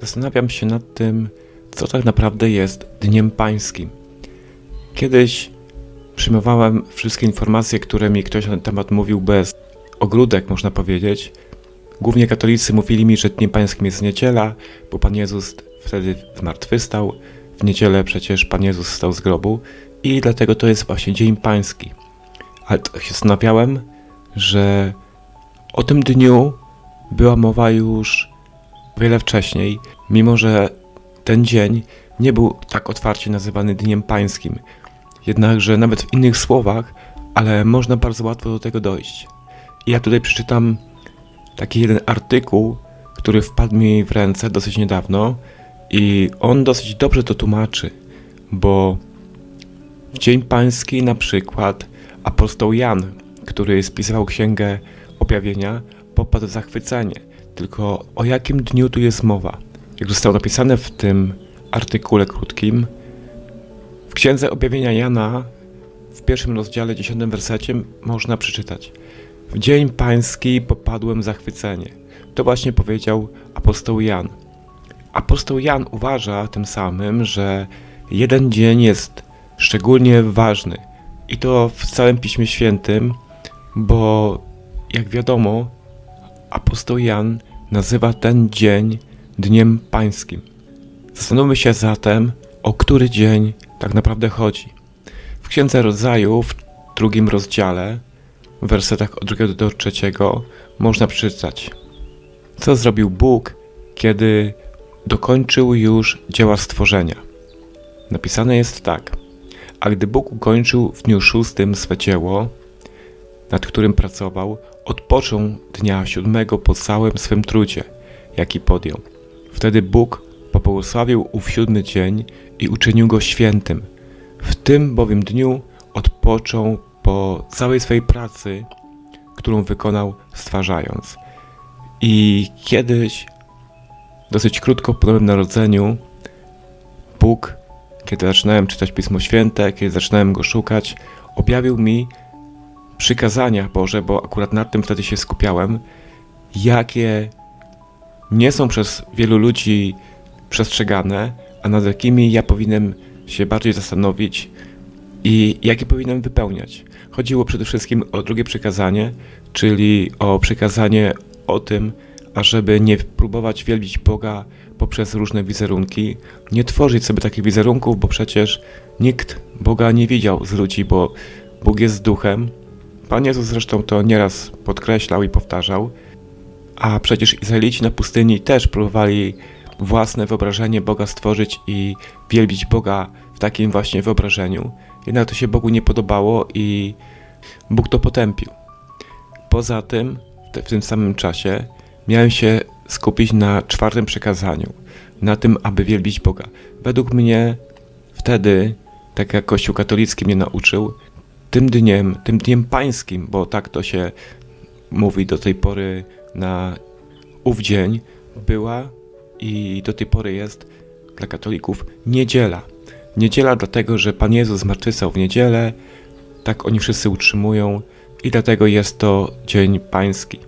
Zastanawiam się nad tym, co tak naprawdę jest Dniem Pańskim. Kiedyś przyjmowałem wszystkie informacje, które mi ktoś na ten temat mówił bez ogródek, można powiedzieć. Głównie katolicy mówili mi, że Dniem Pańskim jest niedziela, bo Pan Jezus wtedy zmartwychwstał. W niedzielę przecież Pan Jezus wstał z grobu i dlatego to jest właśnie Dzień Pański. Ale tak się zastanawiałem, że o tym dniu była mowa już wiele wcześniej, mimo że ten dzień nie był tak otwarcie nazywany Dniem Pańskim. Jednakże nawet w innych słowach, ale można bardzo łatwo do tego dojść. I ja tutaj przeczytam taki jeden artykuł, który wpadł mi w ręce dosyć niedawno i on dosyć dobrze to tłumaczy, bo w Dzień Pański na przykład apostoł Jan, który spisywał księgę objawienia, popadł w zachwycenie. Tylko o jakim dniu tu jest mowa? Jak zostało napisane w tym artykule krótkim, w księdze objawienia Jana w pierwszym rozdziale, dziesiątym wersecie można przeczytać W dzień pański popadłem zachwycenie. To właśnie powiedział apostoł Jan. Apostoł Jan uważa tym samym, że jeden dzień jest szczególnie ważny. I to w całym Piśmie Świętym, bo jak wiadomo, apostoł Jan nazywa ten dzień Dniem Pańskim. Zastanówmy się zatem, o który dzień tak naprawdę chodzi. W Księdze Rodzaju, w drugim rozdziale, w wersetach od drugiego do trzeciego, można przeczytać. Co zrobił Bóg, kiedy dokończył już dzieła stworzenia? Napisane jest tak. A gdy Bóg ukończył w dniu szóstym swe dzieło, nad którym pracował, odpoczął dnia siódmego po całym swym trudzie, jaki podjął. Wtedy Bóg pobłogosławił ów siódmy dzień i uczynił go świętym. W tym bowiem dniu odpoczął po całej swej pracy, którą wykonał stwarzając. I kiedyś, dosyć krótko po Nowym Narodzeniu, Bóg, kiedy zaczynałem czytać Pismo Święte, kiedy zaczynałem go szukać, objawił mi przykazania Boże, bo akurat nad tym wtedy się skupiałem, jakie nie są przez wielu ludzi przestrzegane, a nad jakimi ja powinienem się bardziej zastanowić i jakie powinienem wypełniać. Chodziło przede wszystkim o drugie przykazanie, czyli o przykazanie o tym, ażeby nie próbować wielbić Boga poprzez różne wizerunki, nie tworzyć sobie takich wizerunków, bo przecież nikt Boga nie widział z ludzi, bo Bóg jest duchem. Pan Jezus zresztą to nieraz podkreślał i powtarzał, a przecież Izraelici na pustyni też próbowali własne wyobrażenie Boga stworzyć i wielbić Boga w takim właśnie wyobrażeniu. Jednak to się Bogu nie podobało i Bóg to potępił. Poza tym, w tym samym czasie, miałem się skupić na czwartym przekazaniu, na tym, aby wielbić Boga. Według mnie wtedy, tak jak Kościół katolicki mnie nauczył, tym dniem, tym dniem pańskim, bo tak to się mówi do tej pory na ów dzień, była i do tej pory jest dla katolików niedziela. Niedziela dlatego, że Pan Jezus zmartwychwstał w niedzielę, tak oni wszyscy utrzymują i dlatego jest to dzień pański.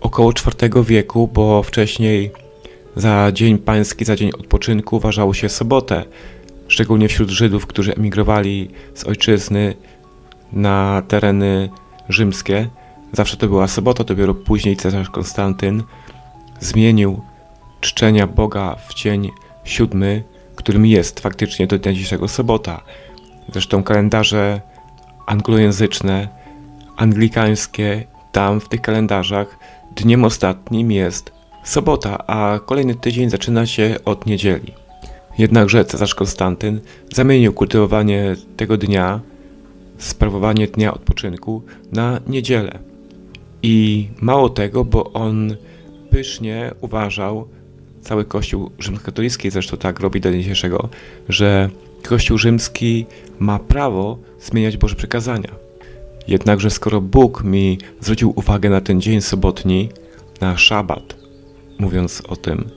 Około IV wieku, bo wcześniej za dzień pański, za dzień odpoczynku uważało się sobotę, szczególnie wśród Żydów, którzy emigrowali z ojczyzny na tereny rzymskie. Zawsze to była sobota, dopiero później cesarz Konstantyn zmienił czczenia Boga w dzień siódmy, którym jest faktycznie do dnia dzisiejszego sobota. Zresztą kalendarze anglojęzyczne, anglikańskie, tam w tych kalendarzach dniem ostatnim jest sobota, a kolejny tydzień zaczyna się od niedzieli. Jednakże cesarz Konstantyn zamienił kultywowanie tego dnia, sprawowanie dnia odpoczynku na niedzielę. I mało tego, bo on pysznie uważał, cały Kościół rzymskokatolicki zresztą tak robi do dzisiejszego, że Kościół rzymski ma prawo zmieniać Boże przykazania. Jednakże skoro Bóg mi zwrócił uwagę na ten dzień sobotni, na szabat, mówiąc o tym,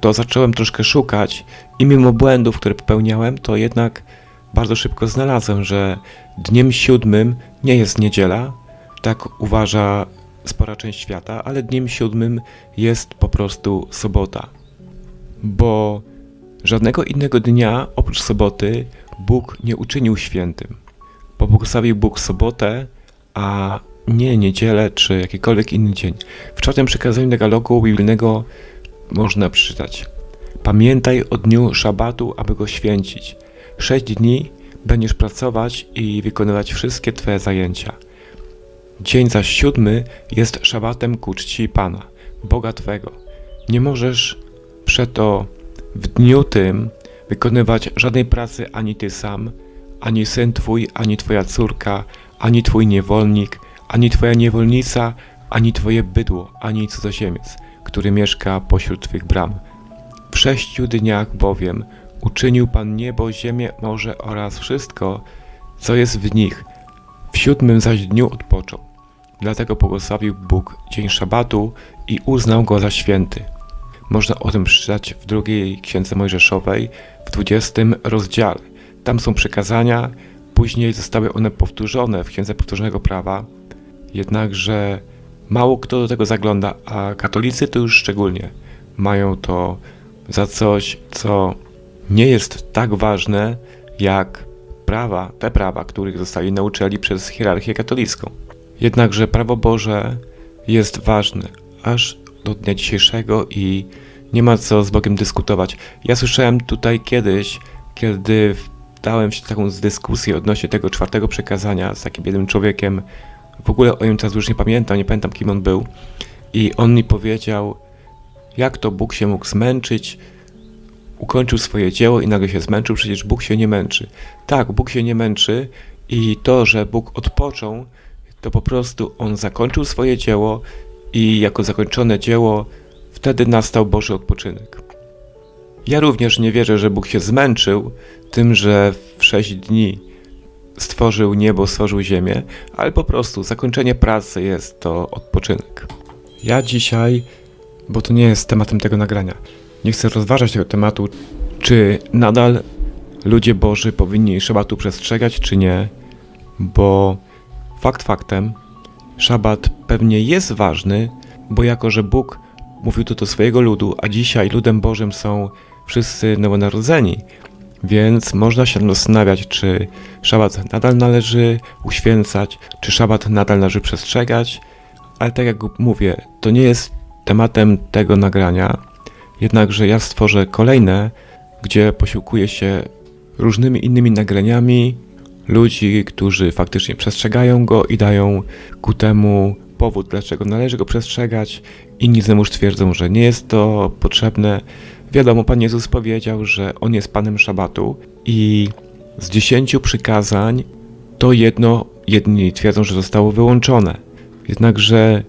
to zacząłem troszkę szukać i mimo błędów, które popełniałem, to jednak bardzo szybko znalazłem, że dniem siódmym nie jest niedziela, tak uważa spora część świata, ale dniem siódmym jest po prostu sobota. bo żadnego innego dnia oprócz soboty Bóg nie uczynił świętym. Pobłogosławił Bóg sobotę, a nie niedzielę czy jakikolwiek inny dzień. W czwartym przekazaniu Degalogu biblijnego można przeczytać Pamiętaj o dniu szabatu, aby go święcić. Sześć dni będziesz pracować i wykonywać wszystkie Twoje zajęcia. Dzień zaś siódmy jest szabatem ku czci Pana, Boga Twego. Nie możesz przeto w dniu tym wykonywać żadnej pracy ani Ty sam, ani syn Twój, ani Twoja córka, ani Twój niewolnik, ani Twoja niewolnica, ani Twoje bydło, ani cudzoziemiec, który mieszka pośród Twych bram. W sześciu dniach bowiem uczynił Pan niebo, ziemię, morze oraz wszystko, co jest w nich. W siódmym zaś dniu odpoczął. Dlatego błogosławił Bóg dzień szabatu i uznał go za święty. Można o tym przeczytać w drugiej księdze Mojżeszowej, w 20 rozdziale. Tam są przekazania, później zostały one powtórzone w księdze powtórzonego prawa. Jednakże mało kto do tego zagląda, a katolicy to już szczególnie mają to za coś, co nie jest tak ważne jak prawa, te prawa, których zostali nauczeni przez hierarchię katolicką. Jednakże prawo Boże jest ważne, aż do dnia dzisiejszego i nie ma co z Bogiem dyskutować. Ja słyszałem tutaj kiedyś, kiedy dałem się w taką dyskusję odnośnie tego czwartego przekazania z takim jednym człowiekiem, w ogóle o nim teraz już nie pamiętam, nie pamiętam kim on był, i on mi powiedział, jak to Bóg się mógł zmęczyć, ukończył swoje dzieło i nagle się zmęczył, przecież Bóg się nie męczy. Tak, Bóg się nie męczy i to, że Bóg odpoczął, to po prostu On zakończył swoje dzieło i jako zakończone dzieło wtedy nastał Boży odpoczynek. Ja również nie wierzę, że Bóg się zmęczył tym, że w sześć dni stworzył niebo, stworzył ziemię, ale po prostu zakończenie pracy jest to odpoczynek. Ja dzisiaj, bo to nie jest tematem tego nagrania, nie chcę rozważać tego tematu, czy nadal ludzie Boży powinni szabatu przestrzegać, czy nie, bo fakt faktem, szabat pewnie jest ważny, bo jako, że Bóg mówił to do swojego ludu, a dzisiaj ludem Bożym są wszyscy nowonarodzeni, więc można się zastanawiać, czy szabat nadal należy uświęcać, czy szabat nadal należy przestrzegać, ale tak jak mówię, to nie jest tematem tego nagrania, jednakże ja stworzę kolejne, gdzie posiłkuję się różnymi innymi nagraniami ludzi, którzy faktycznie przestrzegają go i dają ku temu powód, dlaczego należy go przestrzegać. Inni znowuż twierdzą, że nie jest to potrzebne. Wiadomo, Pan Jezus powiedział, że On jest Panem Szabatu i z dziesięciu przykazań to jedno, jedni twierdzą, że zostało wyłączone. Jednakże,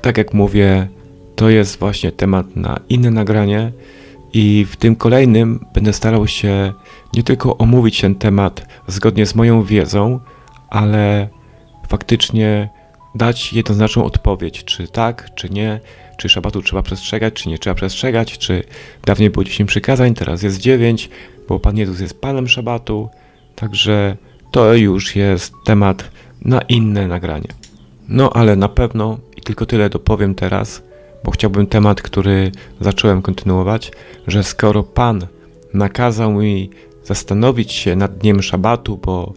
tak jak mówię, to jest właśnie temat na inne nagranie i w tym kolejnym będę starał się nie tylko omówić ten temat zgodnie z moją wiedzą, ale faktycznie dać jednoznaczną odpowiedź, czy tak, czy nie, czy szabatu trzeba przestrzegać, czy nie trzeba przestrzegać, czy dawniej było 10 przykazań, teraz jest 9, bo Pan Jezus jest Panem szabatu, także to już jest temat na inne nagranie. No ale na pewno i tylko tyle dopowiem teraz, bo chciałbym temat, który zacząłem kontynuować, że skoro Pan nakazał mi zastanowić się nad dniem szabatu, bo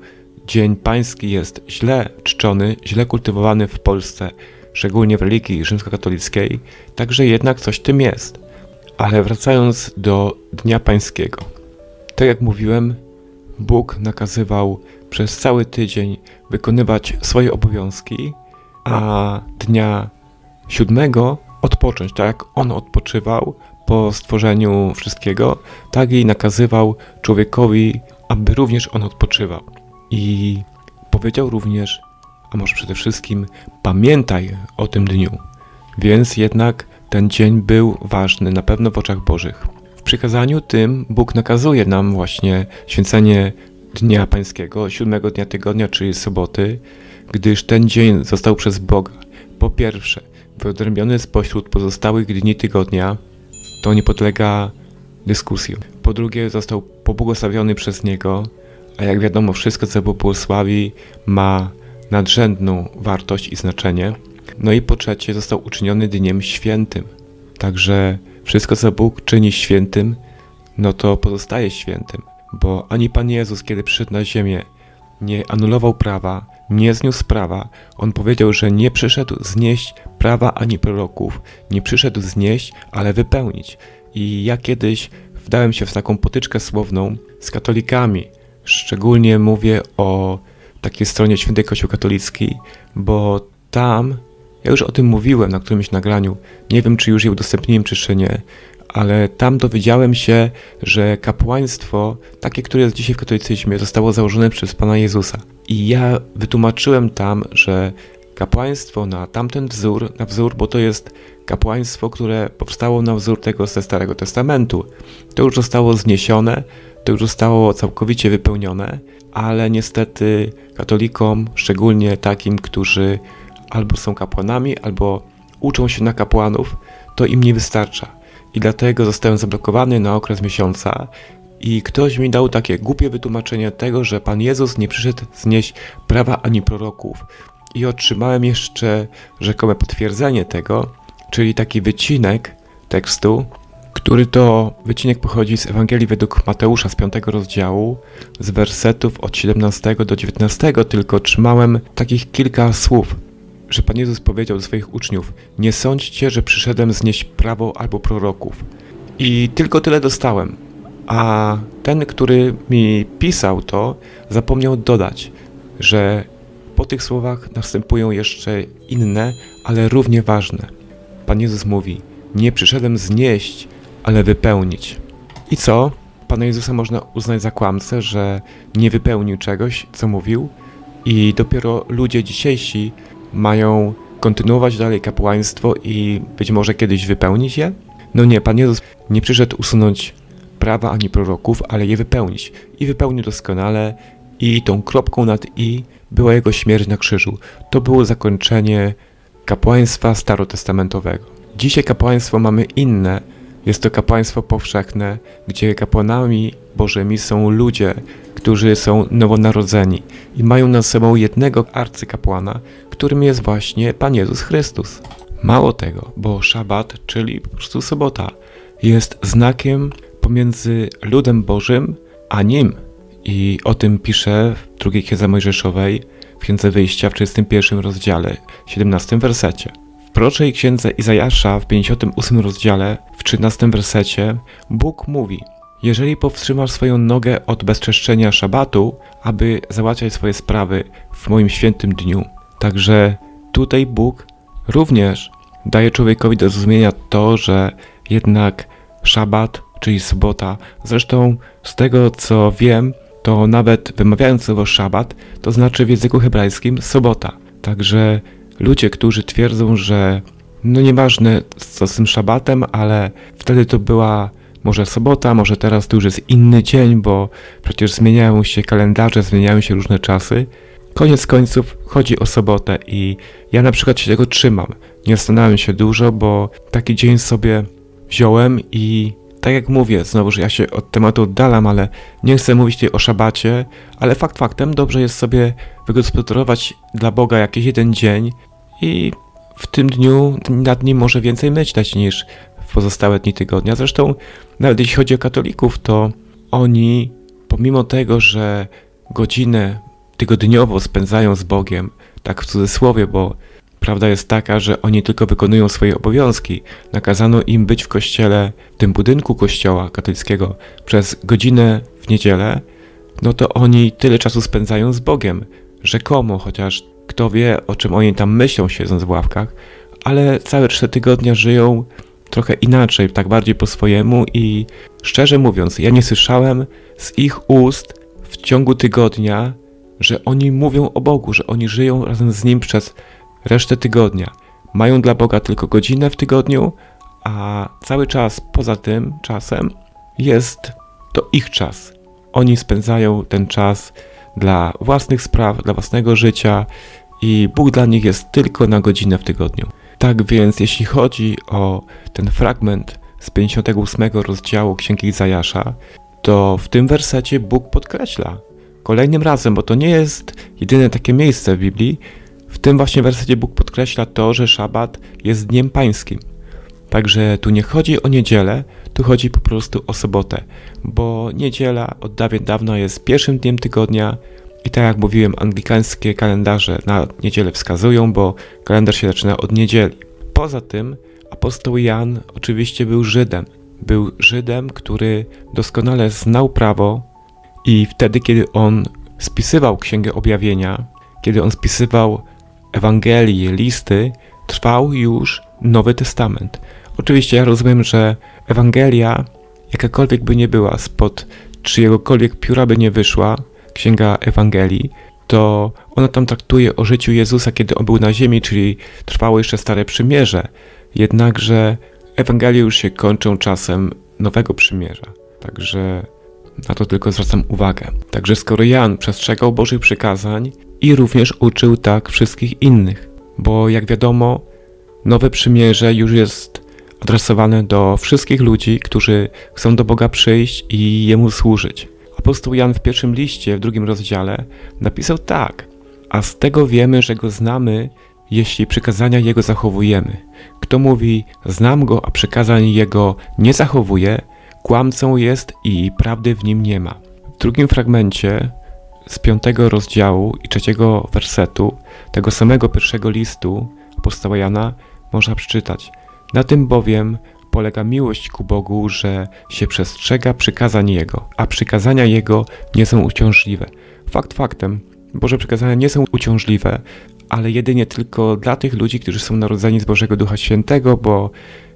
Dzień Pański jest źle czczony, źle kultywowany w Polsce, szczególnie w religii rzymskokatolickiej, także jednak coś tym jest. Ale wracając do Dnia Pańskiego. Tak jak mówiłem, Bóg nakazywał przez cały tydzień wykonywać swoje obowiązki, a dnia siódmego odpocząć, tak jak On odpoczywał po stworzeniu wszystkiego, tak i nakazywał człowiekowi, aby również on odpoczywał. I powiedział również, a może przede wszystkim, pamiętaj o tym dniu. Więc jednak ten dzień był ważny na pewno w oczach Bożych. W przykazaniu tym Bóg nakazuje nam właśnie święcenie Dnia Pańskiego, siódmego dnia tygodnia, czyli soboty, gdyż ten dzień został przez Boga po pierwsze wyodrębniony spośród pozostałych dni tygodnia, to nie podlega dyskusji. Po drugie został pobłogosławiony przez Niego, a jak wiadomo, wszystko, co błogosławi, ma nadrzędną wartość i znaczenie. No i po trzecie, został uczyniony dniem świętym. Także wszystko co Bóg czyni świętym, no to pozostaje świętym, bo ani Pan Jezus, kiedy przyszedł na ziemię, nie anulował prawa, nie zniósł prawa. On powiedział, że nie przyszedł znieść prawa ani proroków, nie przyszedł znieść, ale wypełnić. I ja kiedyś wdałem się w taką potyczkę słowną z katolikami. Szczególnie mówię o takiej stronie Świętej Kościół Katolicki, bo tam, ja już o tym mówiłem na którymś nagraniu, nie wiem czy już je udostępniłem czy jeszcze nie, ale tam dowiedziałem się, że kapłaństwo, takie, które jest dzisiaj w katolicyzmie, zostało założone przez Pana Jezusa. I ja wytłumaczyłem tam, że kapłaństwo na tamten wzór, na wzór, bo to jest kapłaństwo, które powstało na wzór tego ze Starego Testamentu. To już zostało zniesione, to już zostało całkowicie wypełnione, ale niestety katolikom, szczególnie takim, którzy albo są kapłanami, albo uczą się na kapłanów, to im nie wystarcza. I dlatego zostałem zablokowany na okres miesiąca. I ktoś mi dał takie głupie wytłumaczenie tego, że Pan Jezus nie przyszedł znieść prawa ani proroków. I otrzymałem jeszcze rzekome potwierdzenie tego, czyli taki wycinek tekstu, który to wycinek pochodzi z Ewangelii według Mateusza z 5 rozdziału, z wersetów od 17 do 19, tylko trzymałem takich kilka słów, że Pan Jezus powiedział do swoich uczniów: Nie sądźcie, że przyszedłem znieść prawo albo proroków. I tylko tyle dostałem. A ten, który mi pisał to, zapomniał dodać, że po tych słowach następują jeszcze inne, ale równie ważne. Pan Jezus mówi: Nie przyszedłem znieść, ale wypełnić. I co? Pana Jezusa można uznać za kłamcę, że nie wypełnił czegoś, co mówił, i dopiero ludzie dzisiejsi mają kontynuować dalej kapłaństwo i być może kiedyś wypełnić je? No nie, Pan Jezus nie przyszedł usunąć prawa ani proroków, ale je wypełnić. I wypełnił doskonale, i tą kropką nad i była jego śmierć na krzyżu. To było zakończenie kapłaństwa starotestamentowego. Dzisiaj kapłaństwo mamy inne. Jest to kapłaństwo powszechne, gdzie kapłanami Bożymi są ludzie, którzy są nowonarodzeni i mają nad sobą jednego arcykapłana, którym jest właśnie Pan Jezus Chrystus. Mało tego, bo szabat, czyli po prostu sobota, jest znakiem pomiędzy ludem Bożym a nim. I o tym pisze w drugiej Księdze Mojżeszowej, w Księdze Wyjścia w 31 rozdziale, 17 wersecie. Proroczej Księdze Izajasza w 58 rozdziale, w 13 wersecie, Bóg mówi Jeżeli powstrzymasz swoją nogę od bezczeszczenia szabatu, aby załatwiać swoje sprawy w moim świętym dniu. Także tutaj Bóg również daje człowiekowi do zrozumienia to, że jednak szabat, czyli sobota, zresztą z tego co wiem, to nawet wymawiając słowo szabat, to znaczy w języku hebrajskim sobota. Także ludzie, którzy twierdzą, że no nieważne co z tym szabatem, ale wtedy to była może sobota, może teraz to już jest inny dzień, bo przecież zmieniają się kalendarze, zmieniają się różne czasy. Koniec końców chodzi o sobotę i ja na przykład się tego trzymam. Nie zastanawiam się dużo, bo taki dzień sobie wziąłem i tak jak mówię, znowu, że ja się od tematu oddalam, ale nie chcę mówić tutaj o szabacie, ale fakt faktem dobrze jest sobie wygospodarować dla Boga jakiś jeden dzień i w tym dniu nad nim może więcej myśleć niż w pozostałe dni tygodnia. Zresztą nawet jeśli chodzi o katolików, to oni pomimo tego, że godzinę tygodniowo spędzają z Bogiem, tak w cudzysłowie, bo prawda jest taka, że oni tylko wykonują swoje obowiązki. Nakazano im być w kościele, w tym budynku kościoła katolickiego przez godzinę w niedzielę, no to oni tyle czasu spędzają z Bogiem. Rzekomo, chociaż kto wie, o czym oni tam myślą, siedząc w ławkach, ale całe trzy tygodnia żyją trochę inaczej, tak bardziej po swojemu i szczerze mówiąc, ja nie słyszałem z ich ust w ciągu tygodnia, że oni mówią o Bogu, że oni żyją razem z Nim przez resztę tygodnia. Mają dla Boga tylko godzinę w tygodniu, a cały czas poza tym czasem jest to ich czas. Oni spędzają ten czas dla własnych spraw, dla własnego życia i Bóg dla nich jest tylko na godzinę w tygodniu. Tak więc, jeśli chodzi o ten fragment z 58 rozdziału Księgi Zajasza, to w tym wersecie Bóg podkreśla kolejnym razem, bo to nie jest jedyne takie miejsce w Biblii, w tym właśnie wersecie Bóg podkreśla to, że szabat jest dniem pańskim. Także tu nie chodzi o niedzielę, tu chodzi po prostu o sobotę, bo niedziela od dawien dawna jest pierwszym dniem tygodnia i tak jak mówiłem, anglikańskie kalendarze na niedzielę wskazują, bo kalendarz się zaczyna od niedzieli. Poza tym apostoł Jan oczywiście był Żydem. Był Żydem, który doskonale znał prawo i wtedy, kiedy on spisywał Księgę Objawienia, kiedy on spisywał Ewangelii, listy, trwał już Nowy Testament. Oczywiście ja rozumiem, że Ewangelia, jakakolwiek by nie była, spod czyjegokolwiek pióra by nie wyszła, Księga Ewangelii, to ona tam traktuje o życiu Jezusa, kiedy on był na ziemi, czyli trwało jeszcze Stare Przymierze. Jednakże Ewangelie już się kończą czasem Nowego Przymierza. Także na to tylko zwracam uwagę. Także skoro Jan przestrzegał Bożych przykazań i również uczył tak wszystkich innych, bo jak wiadomo, Nowe Przymierze już jest adresowane do wszystkich ludzi, którzy chcą do Boga przyjść i Jemu służyć. Apostoł Jan w pierwszym liście, w drugim rozdziale, napisał tak: A z tego wiemy, że go znamy, jeśli przykazania jego zachowujemy. Kto mówi, znam go, a przykazań jego nie zachowuje, kłamcą jest i prawdy w nim nie ma. W drugim fragmencie z piątego rozdziału i trzeciego wersetu tego samego pierwszego listu apostoła Jana można przeczytać. Na tym bowiem polega miłość ku Bogu, że się przestrzega przykazań Jego, a przykazania Jego nie są uciążliwe. Fakt faktem, Boże przykazania nie są uciążliwe, ale jedynie tylko dla tych ludzi, którzy są narodzeni z Bożego Ducha Świętego, bo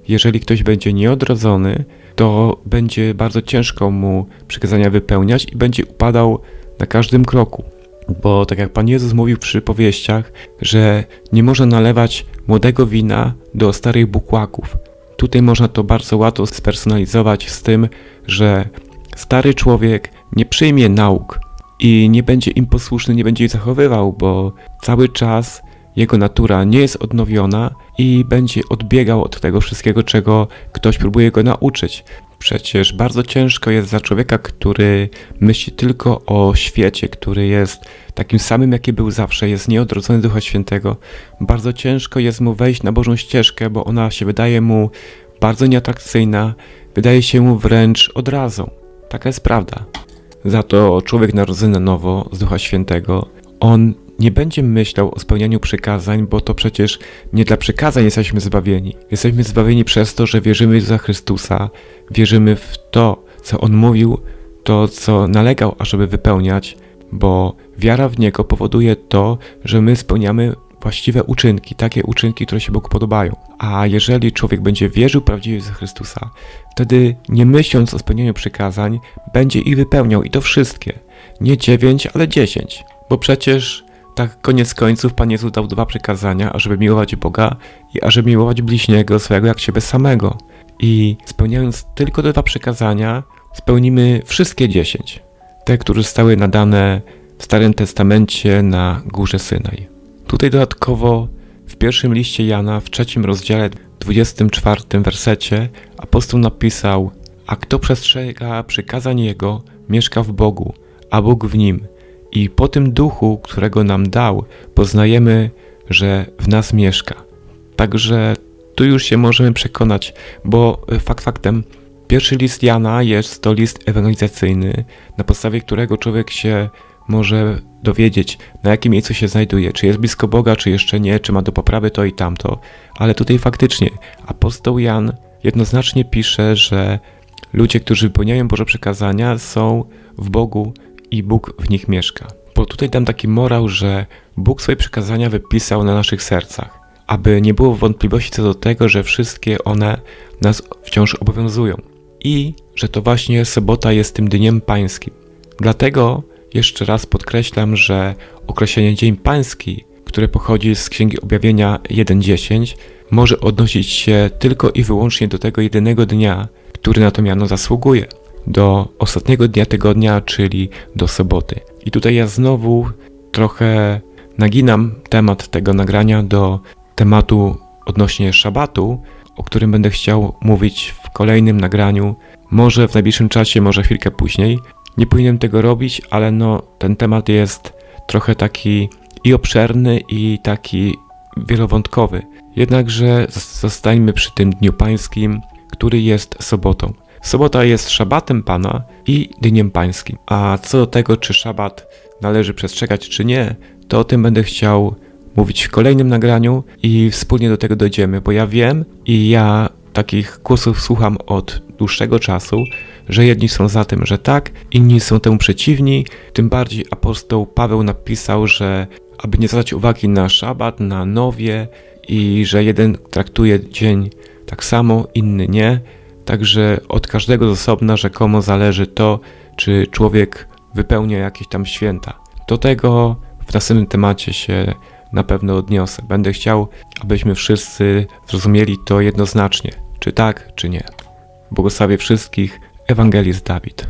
jeżeli ktoś będzie nieodrodzony, to będzie bardzo ciężko mu przykazania wypełniać i będzie upadał na każdym kroku. Bo tak jak Pan Jezus mówił przy powieściach, że nie można nalewać młodego wina do starych bukłaków. Tutaj można to bardzo łatwo spersonalizować z tym, że stary człowiek nie przyjmie nauk i nie będzie im posłuszny, nie będzie ich zachowywał, bo cały czas jego natura nie jest odnowiona i będzie odbiegał od tego wszystkiego, czego ktoś próbuje go nauczyć. Przecież bardzo ciężko jest za człowieka, który myśli tylko o świecie, który jest takim samym, jaki był zawsze, jest nieodrodzony Ducha Świętego. Bardzo ciężko jest mu wejść na Bożą ścieżkę, bo ona się wydaje mu bardzo nieatrakcyjna, wydaje się mu wręcz odrazą. Taka jest prawda. Za to człowiek narodzony na nowo z Ducha Świętego, on nie będzie myślał o spełnianiu przykazań, bo to przecież nie dla przykazań jesteśmy zbawieni. Jesteśmy zbawieni przez to, że wierzymy Jezusa Chrystusa, wierzymy w to, co On mówił, to, co nalegał, ażeby wypełniać, bo wiara w Niego powoduje to, że my spełniamy właściwe uczynki, takie uczynki, które się Bogu podobają. A jeżeli człowiek będzie wierzył prawdziwie w Chrystusa, wtedy nie myśląc o spełnianiu przykazań, będzie ich wypełniał i to wszystkie. Nie dziewięć, ale dziesięć. Bo przecież tak koniec końców Pan Jezus dał dwa przykazania, ażeby miłować Boga i ażeby miłować bliźniego swego jak siebie samego. I spełniając tylko te dwa przykazania, spełnimy wszystkie dziesięć. Te, które zostały nadane w Starym Testamencie na górze Synaj. Tutaj dodatkowo w pierwszym liście Jana, w trzecim rozdziale, 24 wersecie, apostoł napisał: A kto przestrzega przykazań Jego, mieszka w Bogu, a Bóg w nim. I po tym duchu, którego nam dał, poznajemy, że w nas mieszka. Także tu już się możemy przekonać, bo fakt faktem, pierwszy list Jana jest to list ewangelizacyjny, na podstawie którego człowiek się może dowiedzieć, na jakim miejscu się znajduje, czy jest blisko Boga, czy jeszcze nie, czy ma do poprawy to i tamto. Ale tutaj faktycznie apostoł Jan jednoznacznie pisze, że ludzie, którzy wypełniają Boże przekazania, są w Bogu i Bóg w nich mieszka. Bo tutaj dam taki morał, że Bóg swoje przekazania wypisał na naszych sercach, aby nie było wątpliwości co do tego, że wszystkie one nas wciąż obowiązują i że to właśnie sobota jest tym dniem pańskim. Dlatego jeszcze raz podkreślam, że określenie Dzień Pański, które pochodzi z Księgi Objawienia 1.10, może odnosić się tylko i wyłącznie do tego jedynego dnia, który na to miano zasługuje do ostatniego dnia tygodnia, czyli do soboty. I tutaj ja znowu trochę naginam temat tego nagrania do tematu odnośnie szabatu, o którym będę chciał mówić w kolejnym nagraniu, może w najbliższym czasie, może chwilkę później. Nie powinienem tego robić, ale no ten temat jest trochę taki i obszerny i taki wielowątkowy. Jednakże zos- zostańmy przy tym Dniu Pańskim, który jest sobotą. Sobota jest szabatem Pana i Dniem Pańskim. A co do tego, czy szabat należy przestrzegać, czy nie, to o tym będę chciał mówić w kolejnym nagraniu i wspólnie do tego dojdziemy, bo ja wiem i ja takich kursów słucham od dłuższego czasu, że jedni są za tym, że tak, inni są temu przeciwni. Tym bardziej apostoł Paweł napisał, że aby nie zwracać uwagi na szabat, na nowie i że jeden traktuje dzień tak samo, inny nie. Także od każdego z osobna rzekomo zależy to, czy człowiek wypełnia jakieś tam święta. Do tego w następnym temacie się na pewno odniosę. Będę chciał, abyśmy wszyscy zrozumieli to jednoznacznie, czy tak, czy nie. Błogosławię wszystkich, Ewangelist Dawid.